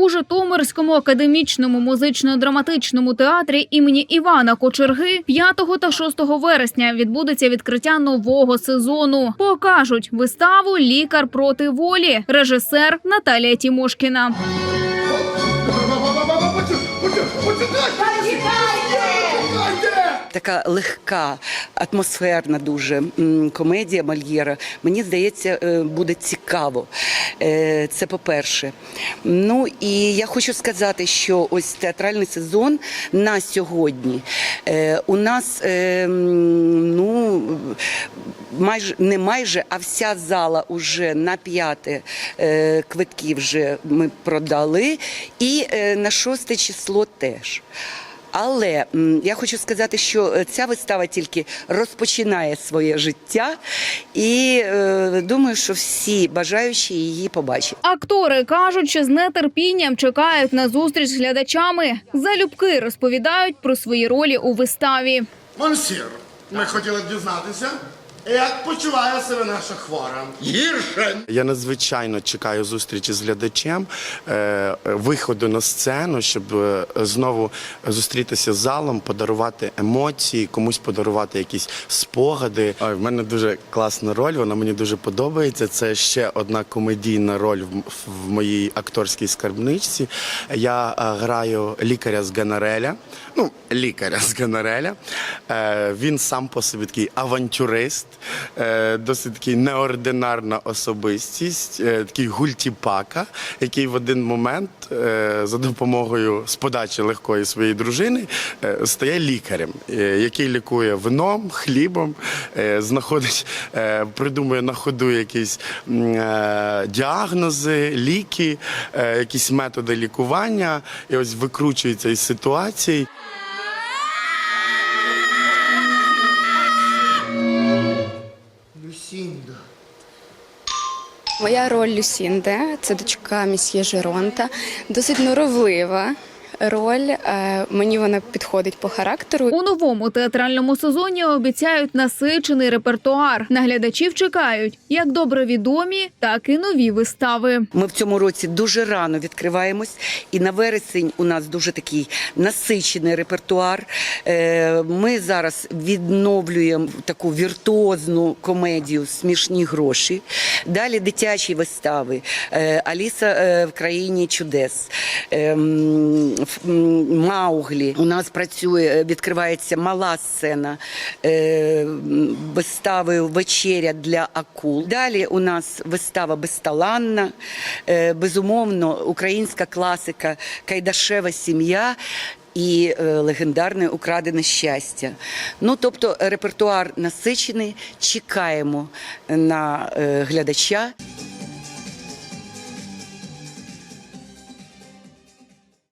У Житомирському академічному музично-драматичному театрі імені Івана Кочерги 5 та 6 вересня відбудеться відкриття нового сезону. Покажуть виставу Лікар проти волі, режисер Наталія Тімошкіна. Така легка, атмосферна дуже комедія Мольєра. Мені здається, е, буде цікаво. Е, Це по-перше. Ну і я хочу сказати, що ось театральний сезон на сьогодні е, у нас ну майже не майже, а вся зала уже на п'яте квитки вже ми продали, і на шосте число теж. Але я хочу сказати, що е, ця вистава тільки розпочинає своє життя, і е, думаю, що всі бажаючі її побачать. Актори кажуть, що з нетерпінням чекають на зустріч з глядачами. Залюбки розповідають про свої ролі у виставі. Монсір, ми хотіли дізнатися, як почуває себе наша хвора. Гірше. Я надзвичайно чекаю зустрічі з глядачем, е, виходу на сцену, щоб е, знову зустрітися з залом, подарувати емоції, комусь подарувати якісь спогади. Ой, в мене дуже класна роль, вона мені дуже подобається. Це ще одна комедійна роль в, в моїй акторській скарбничці. Я е, граю лікаря з Ганареля. Ну, лікаря з Ганареля. Е, він сам по собі такий авантюрист, досить такий неординарна особистість, е, такий гультіпака, який в один момент е, за допомогою з подачі легкої своєї дружини е, стає лікарем, е, який лікує вином, хлібом, е, знаходить, е, придумує на ходу якісь е, діагнози, ліки, е, якісь методи лікування, і ось викручується із ситуації. Люсінда. Моя роль Люсінде це дочка місьє Жеронта, досить норовлива роль. е, Мені вона підходить по характеру. У новому театральному сезоні обіцяють насичений репертуар. Наглядачів чекають як добре відомі, так і нові вистави. Ми в цьому році дуже рано відкриваємось, і на вересень у нас дуже такий насичений репертуар. Е, Ми зараз відновлюємо таку віртуозну комедію Смішні гроші. Далі дитячі вистави. Е, Аліса в країні чудес. Мауглі. У нас працює, відкривається мала сцена е, вистави Вечеря для акул. Далі у нас вистава Безталанна, е, безумовно, українська класика Кайдашева сім'я. І е, легендарне украдене щастя. Ну тобто репертуар насичений. Чекаємо на е, глядача.